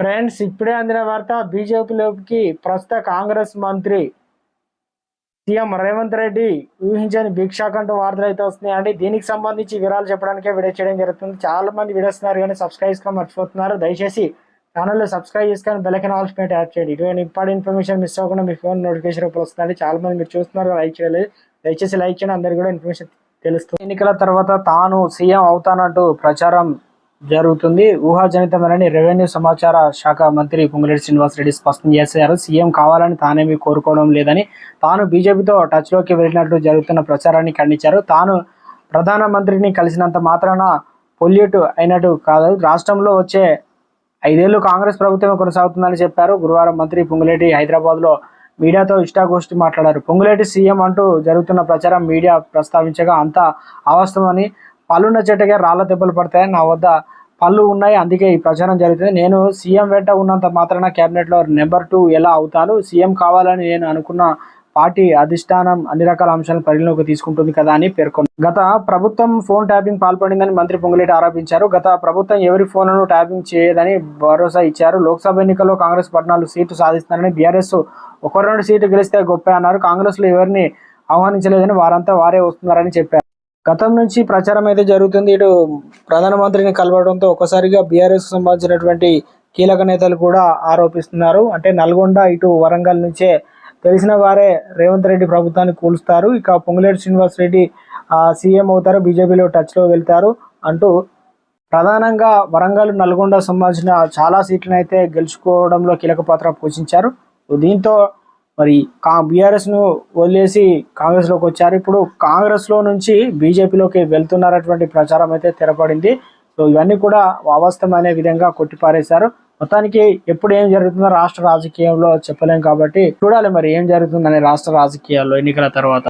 Friends ఇప్పుడే అందిన వార్త బీజేపీలోకి ప్రస్తుత కాంగ్రెస్ మంత్రి సీఎం రేవంత్ రెడ్డి ఊహించని భిక్షాకంటూ వార్తలు అయితే వస్తున్నాయండి. దీనికి సంబంధించి వివరాలు చెప్పడానికే వీడియో చేయడం జరుగుతుంది. చాలా మంది వీడియోస్తున్నారు కానీ సబ్స్క్రైబ్ చేసుకొని మర్చిపోతున్నారు. దయచేసి ఛానల్లో సబ్స్క్రైబ్ చేసుకొని బెలకన్ ఆల్స్ పెట్టి యాడ్ చేయండి. ఇటువంటి ఇంపార్టెంట్ ఇన్ఫర్మేషన్ మిస్ అవ్వకుండా మీ ఫోన్ నోటిఫికేషన్ రూపంలో వస్తుంది చాలా మంది మీరు చూస్తున్నారు లైక్ చేయలేదు. దయచేసి లైక్ చేయండి. అందరికీ కూడా ఇన్ఫర్మేషన్ తెలుస్తుంది. ఎన్నికల తర్వాత తాను సీఎం అవుతానంటూ ప్రచారం జరుగుతుంది. ఊహాజనితమేనని రెవెన్యూ సమాచార శాఖ మంత్రి పొంగులేటి శ్రీనివాసరెడ్డి స్పష్టం చేశారు. సీఎం కావాలని తానేమీ కోరుకోవడం లేదని తాను బీజేపీతో టచ్లోకి వెళ్ళినట్టు జరుగుతున్న ప్రచారాన్ని ఖండించారు. తాను ప్రధానమంత్రిని కలిసినంత మాత్రాన పొల్యూట్ అయినట్టు కాదు. రాష్ట్రంలో వచ్చే ఐదేళ్ళు కాంగ్రెస్ ప్రభుత్వమే కొనసాగుతుందని చెప్పారు. గురువారం మంత్రి పొంగులేటి హైదరాబాద్లో మీడియాతో ఇష్టాగోష్ఠి మాట్లాడారు. పొంగులేటి సీఎం అంటూ జరుగుతున్న ప్రచారం మీడియా ప్రస్తావించగా అంతా అవాస్తవమని పళ్ళున్న చెట్టుకే రాళ్ళ దెబ్బలు పడతాయని నా వద్ద పళ్ళు ఉన్నాయి. అందుకే ఈ ప్రచారం జరుగుతుంది. నేను సీఎం వెంట ఉన్నంత మాత్రాన క్యాబినెట్లో నెంబర్ టూ ఎలా అవుతాను? సీఎం కావాలని నేను అనుకున్న పార్టీ అధిష్టానం అన్ని రకాల అంశాలను పరిగణలోకి తీసుకుంటుంది కదా అని పేర్కొంది గత ప్రభుత్వం ఫోన్ ట్యాపింగ్ పాల్పడిందని మంత్రి పొంగులేటి ఆరోపించారు. గత ప్రభుత్వం ఎవరి ఫోన్లను ట్యాపింగ్ చేయదని భరోసా ఇచ్చారు. లోక్సభ ఎన్నికల్లో కాంగ్రెస్ పద్నాలుగు సీట్లు సాధిస్తున్నారని బీఆర్ఎస్ ఒక రెండు సీట్లు గెలిస్తే గొప్ప అన్నారు. కాంగ్రెస్లో ఎవరిని ఆహ్వానించలేదని వారంతా వారే వస్తున్నారని చెప్పారు. గతం నుంచి ప్రచారం అయితే జరుగుతుంది. ఇటు ప్రధానమంత్రిని కలవడంతో ఒకసారిగా బీఆర్ఎస్ సంబంధించినటువంటి కీలక నేతలు కూడా ఆరోపిస్తున్నారు. అంటే నల్గొండ ఇటు వరంగల్ నుంచే తెలిసిన వారే రేవంత్ రెడ్డి ప్రభుత్వాన్ని కూలుస్తారు. ఇక పొంగులేటి శ్రీనివాస్ రెడ్డి సీఎం అవుతారు. బీజేపీలో టచ్లో వెళ్తారు అంటూ ప్రధానంగా వరంగల్ నల్గొండ సంబంధించిన చాలా సీట్లను అయితే గెలుచుకోవడంలో కీలక పాత్ర పోషించారు. దీంతో మరి కా బీఆర్ఎస్ను వదిలేసి కాంగ్రెస్లోకి వచ్చారు. ఇప్పుడు కాంగ్రెస్లో నుంచి బీజేపీలోకి వెళ్తున్నారటువంటి ప్రచారం అయితే తెరపడింది. సో ఇవన్నీ కూడా అనే విధంగా కొట్టిపారేశారు. మొత్తానికి ఎప్పుడు ఏం జరుగుతుందో రాష్ట్ర రాజకీయంలో చెప్పలేం కాబట్టి చూడాలి మరి ఏం జరుగుతుందనే రాష్ట్ర రాజకీయాల్లో ఎన్నికల తర్వాత.